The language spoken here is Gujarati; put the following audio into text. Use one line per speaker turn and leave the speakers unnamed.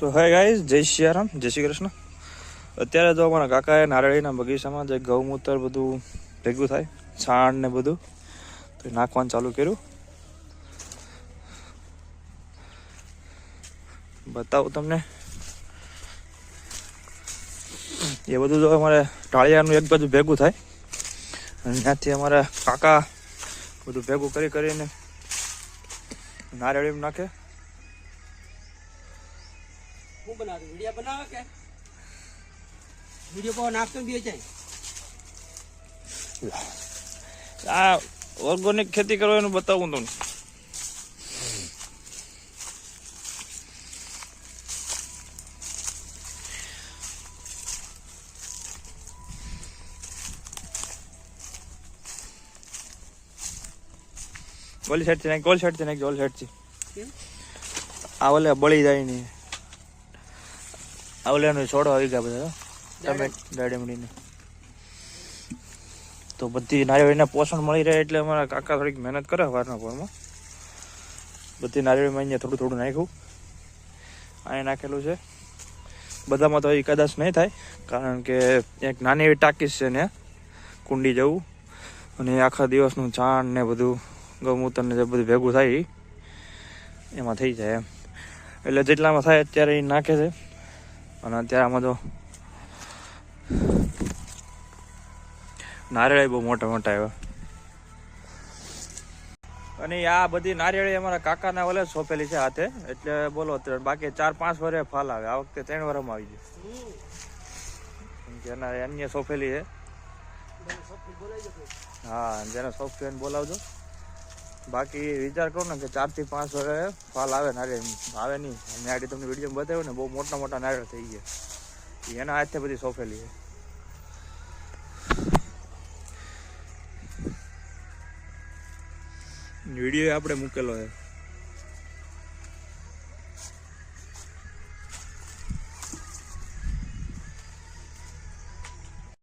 તો હાય ગાઈઝ જય સિયારામ જય શ્રી કૃષ્ણ. અત્યારે તો અમારા કાકાએ નારળીના બગીચામાં જે ગૌમૂત્ર બધું ભેગું થાય, છાણ ને બધું, તો નાખવાનું ચાલુ કર્યું. બતાવું તમને. એ બધું તો અમારે ટાળિયાનું એક બાજુ ભેગું થાય, અને ત્યાંથી અમારા કાકા બધું ભેગું કરી કરીને નારળીમાં નાખે.
હું બનાવું? વીડિયો બનાવે કે? વીડિયો પર નાખતો બી જાય
આ ઓર્ગોનિક ખેતી કરો એનું બતાવું તમને. ઓલી સાઈડથી નાખ ઓલી સાઈડથી નાખ ઓલી
સાઈડથી
આ ઓલે બળી જાય નહીં આ ઓલે છોડો આવી ગયા બધા. તમે દાડમડીને તો બધી નારિયેળીને પોષણ મળી રહે એટલે અમારા કાકા થોડીક મહેનત કરે વારના પોરમાં. બધી નારિયેળીમાં અહીંયા થોડું થોડું નાખ્યું. અહીંયા નાખેલું છે. બધામાં તો એ કદાચ નહીં થાય કારણ કે એક નાની એવી ટાકીસ છે ને કુંડી જવું. અને આખા દિવસનું ચાણ ને બધું ગૌમૂત્ર ને જે બધું ભેગું થાય એમાં થઈ જાય એમ. એટલે જેટલામાં થાય અત્યારે એ નાખે છે. અને અત્યારે આમાં તો નારિયેળ બહુ મોટા મોટા આવ્યા અને આ બધી નારિયેળી અમારા કાકાના વલે સોંપેલી છે હાથે. એટલે બોલો બાકી ચાર પાંચ વર્ષે ફાલ આવે. આ વખતે ત્રણ વર્ષમાં આવી ગયું. જેના અન્ય સોંપેલી છે. હા જેને સોફ્ટવેર બોલાવજો. બાકી વિચાર કરો ને કે ચારથી પાંચ વર્ષે ફાલ આવે નારિયેળ આવે નહીં. મેં આડી તમને વીડિયો બતાવ્યો ને, બહુ મોટા મોટા નારિયેળ થઈ ગયા. એના હાથે બધી સોંપેલી છે વીડિયો આપણે મૂકેલો છે